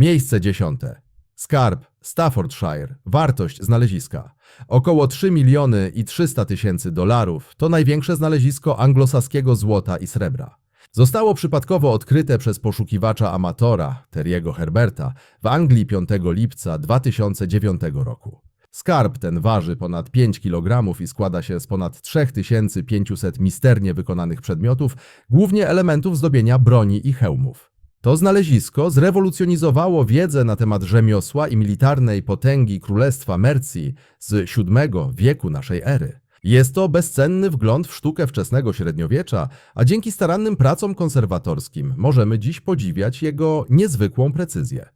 Miejsce dziesiąte. Skarb Staffordshire. Wartość znaleziska. Około 3 miliony i 300 tysięcy dolarów to największe znalezisko anglosaskiego złota i srebra. Zostało przypadkowo odkryte przez poszukiwacza amatora, Terry'ego Herberta, w Anglii 5 lipca 2009 roku. Skarb ten waży ponad 5 kg i składa się z ponad 3500 misternie wykonanych przedmiotów, głównie elementów zdobienia broni i hełmów. To znalezisko zrewolucjonizowało wiedzę na temat rzemiosła i militarnej potęgi Królestwa Mercji z VII wieku naszej ery. Jest to bezcenny wgląd w sztukę wczesnego średniowiecza, a dzięki starannym pracom konserwatorskim możemy dziś podziwiać jego niezwykłą precyzję.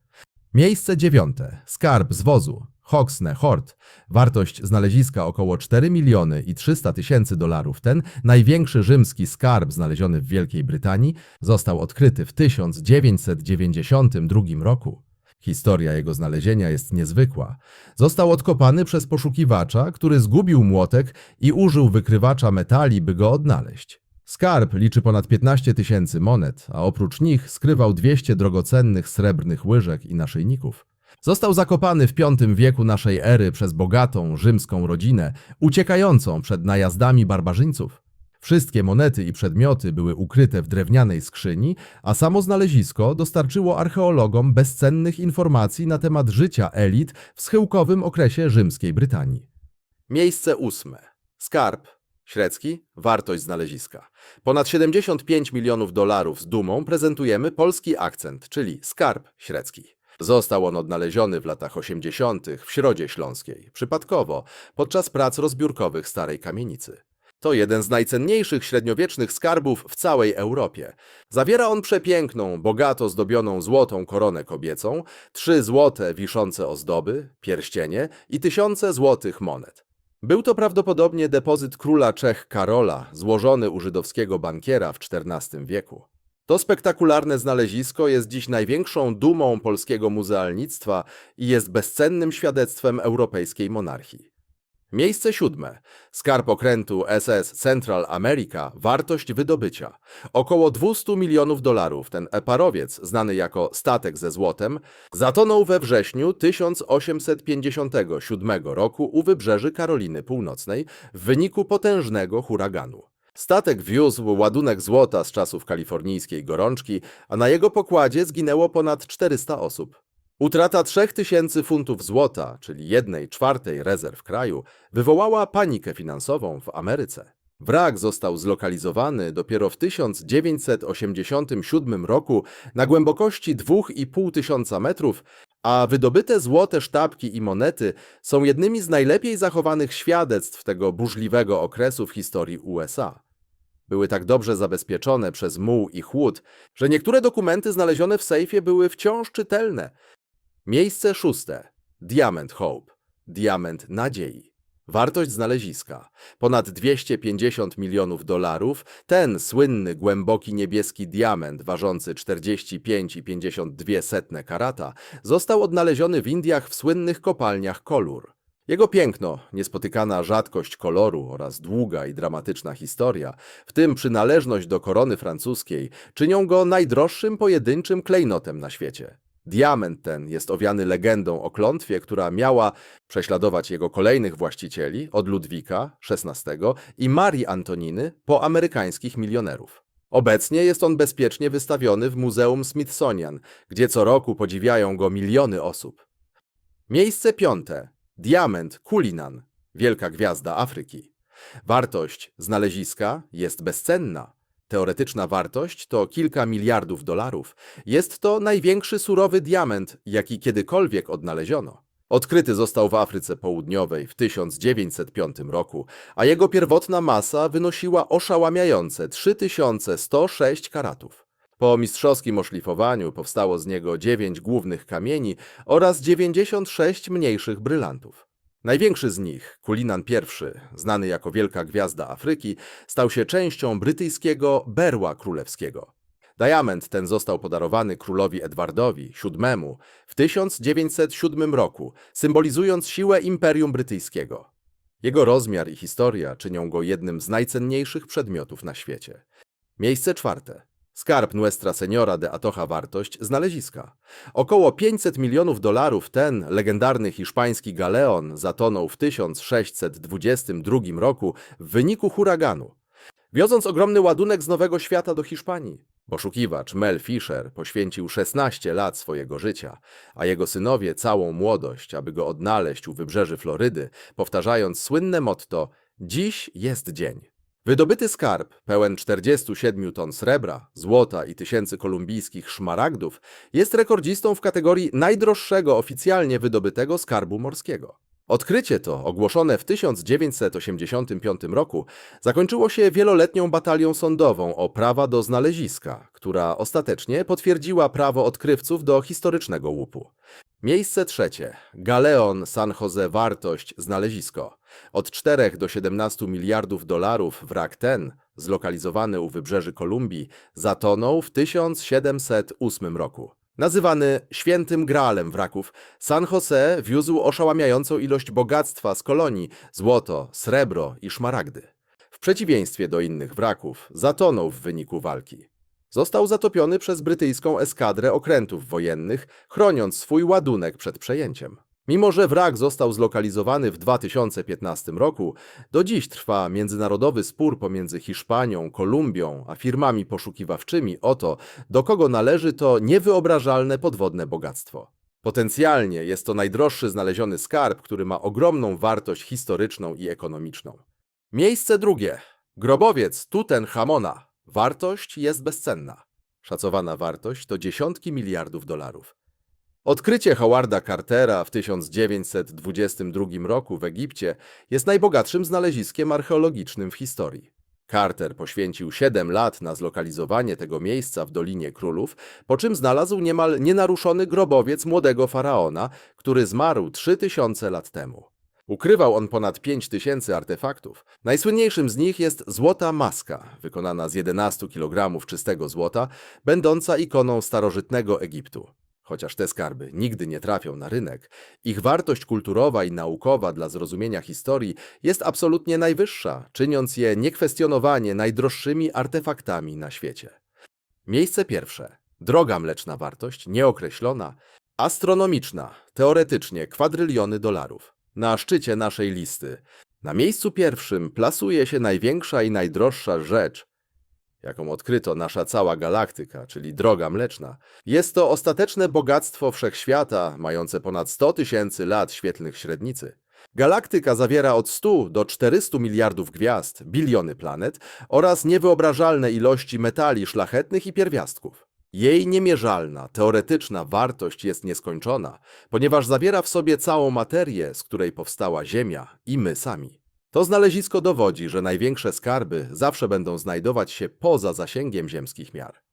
Miejsce dziewiąte. Skarb z wozu. Hoxne Hort. Wartość znaleziska około 4 miliony i 300 tysięcy dolarów. Ten największy rzymski skarb znaleziony w Wielkiej Brytanii został odkryty w 1992 roku. Historia jego znalezienia jest niezwykła. Został odkopany przez poszukiwacza, który zgubił młotek i użył wykrywacza metali, by go odnaleźć. Skarb liczy ponad 15 tysięcy monet, a oprócz nich skrywał 200 drogocennych srebrnych łyżek i naszyjników. Został zakopany w V wieku naszej ery przez bogatą rzymską rodzinę, uciekającą przed najazdami barbarzyńców. Wszystkie monety i przedmioty były ukryte w drewnianej skrzyni, a samo znalezisko dostarczyło archeologom bezcennych informacji na temat życia elit w schyłkowym okresie rzymskiej Brytanii. Miejsce ósme. Skarb. Średzki. Wartość znaleziska. Ponad 75 milionów dolarów z dumą prezentujemy polski akcent, czyli skarb średzki. Został on odnaleziony w latach 80. w Środzie Śląskiej, przypadkowo, podczas prac rozbiórkowych starej kamienicy. To jeden z najcenniejszych średniowiecznych skarbów w całej Europie. Zawiera on przepiękną, bogato zdobioną złotą koronę kobiecą, trzy złote wiszące ozdoby, pierścienie i tysiące złotych monet. Był to prawdopodobnie depozyt króla Czech Karola, złożony u żydowskiego bankiera w XIV wieku. To spektakularne znalezisko jest dziś największą dumą polskiego muzealnictwa i jest bezcennym świadectwem europejskiej monarchii. Miejsce siódme. Skarb okrętu SS Central America. Wartość wydobycia. Około 200 milionów dolarów. Ten parowiec, znany jako statek ze złotem, zatonął we wrześniu 1857 roku u wybrzeży Karoliny Północnej w wyniku potężnego huraganu. Statek wiózł ładunek złota z czasów kalifornijskiej gorączki, a na jego pokładzie zginęło ponad 400 osób. Utrata 3000 funtów złota, czyli 1 czwartej rezerw kraju, wywołała panikę finansową w Ameryce. Wrak został zlokalizowany dopiero w 1987 roku na głębokości 2,5 tysiąca metrów, a wydobyte złote sztabki i monety są jednymi z najlepiej zachowanych świadectw tego burzliwego okresu w historii USA. Były tak dobrze zabezpieczone przez muł i chłód, że niektóre dokumenty znalezione w sejfie były wciąż czytelne. Miejsce szóste. Diamond Hope. Diament nadziei. Wartość znaleziska. Ponad 250 milionów dolarów. Ten słynny, głęboki niebieski diament, ważący 45,52 karata, został odnaleziony w Indiach w słynnych kopalniach Kolur. Jego piękno, niespotykana rzadkość koloru oraz długa i dramatyczna historia, w tym przynależność do korony francuskiej, czynią go najdroższym pojedynczym klejnotem na świecie. Diament ten jest owiany legendą o klątwie, która miała prześladować jego kolejnych właścicieli od Ludwika XVI i Marii Antoniny po amerykańskich milionerów. Obecnie jest on bezpiecznie wystawiony w Muzeum Smithsonian, gdzie co roku podziwiają go miliony osób. Miejsce piąte. Diament Kulinan, wielka gwiazda Afryki. Wartość znaleziska jest bezcenna. Teoretyczna wartość to kilka miliardów dolarów. Jest to największy surowy diament, jaki kiedykolwiek odnaleziono. Odkryty został w Afryce Południowej w 1905 roku, a jego pierwotna masa wynosiła oszałamiające 3106 karatów. Po mistrzowskim oszlifowaniu powstało z niego 9 głównych kamieni oraz 96 mniejszych brylantów. Największy z nich, Kulinan I, znany jako Wielka Gwiazda Afryki, stał się częścią brytyjskiego berła królewskiego. Diament ten został podarowany królowi Edwardowi VII w 1907 roku, symbolizując siłę Imperium Brytyjskiego. Jego rozmiar i historia czynią go jednym z najcenniejszych przedmiotów na świecie. Miejsce czwarte. Skarb Nuestra Seniora de Atocha wartość znaleziska. Około 500 milionów dolarów ten legendarny hiszpański galeon zatonął w 1622 roku w wyniku huraganu. Wioząc ogromny ładunek z Nowego Świata do Hiszpanii, poszukiwacz Mel Fisher poświęcił 16 lat swojego życia, a jego synowie całą młodość, aby go odnaleźć u wybrzeży Florydy, powtarzając słynne motto Dziś jest dzień. Wydobyty skarb, pełen 47 ton srebra, złota i tysięcy kolumbijskich szmaragdów, jest rekordzistą w kategorii najdroższego oficjalnie wydobytego skarbu morskiego. Odkrycie to, ogłoszone w 1985 roku, zakończyło się wieloletnią batalią sądową o prawa do znaleziska, która ostatecznie potwierdziła prawo odkrywców do historycznego łupu. Miejsce trzecie. Galeon San Jose Wartość Znalezisko. Od 4 do 17 miliardów dolarów wrak ten, zlokalizowany u wybrzeży Kolumbii, zatonął w 1708 roku. Nazywany świętym graalem wraków, San Jose wiózł oszałamiającą ilość bogactwa z kolonii złoto, srebro i szmaragdy. W przeciwieństwie do innych wraków, zatonął w wyniku walki. Został zatopiony przez brytyjską eskadrę okrętów wojennych, chroniąc swój ładunek przed przejęciem. Mimo, że wrak został zlokalizowany w 2015 roku, do dziś trwa międzynarodowy spór pomiędzy Hiszpanią, Kolumbią a firmami poszukiwawczymi o to, do kogo należy to niewyobrażalne podwodne bogactwo. Potencjalnie jest to najdroższy znaleziony skarb, który ma ogromną wartość historyczną i ekonomiczną. Miejsce drugie. Grobowiec Tutenchamona. Wartość jest bezcenna. Szacowana wartość to dziesiątki miliardów dolarów. Odkrycie Howarda Cartera w 1922 roku w Egipcie jest najbogatszym znaleziskiem archeologicznym w historii. Carter poświęcił 7 lat na zlokalizowanie tego miejsca w Dolinie Królów, po czym znalazł niemal nienaruszony grobowiec młodego faraona, który zmarł 3000 lat temu. Ukrywał on ponad 5000 artefaktów. Najsłynniejszym z nich jest złota maska, wykonana z 11 kg czystego złota, będąca ikoną starożytnego Egiptu. Chociaż te skarby nigdy nie trafią na rynek, ich wartość kulturowa i naukowa dla zrozumienia historii jest absolutnie najwyższa, czyniąc je niekwestionowanie najdroższymi artefaktami na świecie. Miejsce pierwsze. Droga mleczna wartość, nieokreślona, astronomiczna, teoretycznie kwadryliony dolarów. Na szczycie naszej listy, na miejscu pierwszym plasuje się największa i najdroższa rzecz, jaką odkryto nasza cała galaktyka, czyli droga mleczna. Jest to ostateczne bogactwo wszechświata, mające ponad 100 tysięcy lat świetlnych średnicy. Galaktyka zawiera od 100 do 400 miliardów gwiazd, biliony planet oraz niewyobrażalne ilości metali szlachetnych i pierwiastków. Jej niemierzalna, teoretyczna wartość jest nieskończona, ponieważ zawiera w sobie całą materię, z której powstała Ziemia i my sami. To znalezisko dowodzi, że największe skarby zawsze będą znajdować się poza zasięgiem ziemskich miar.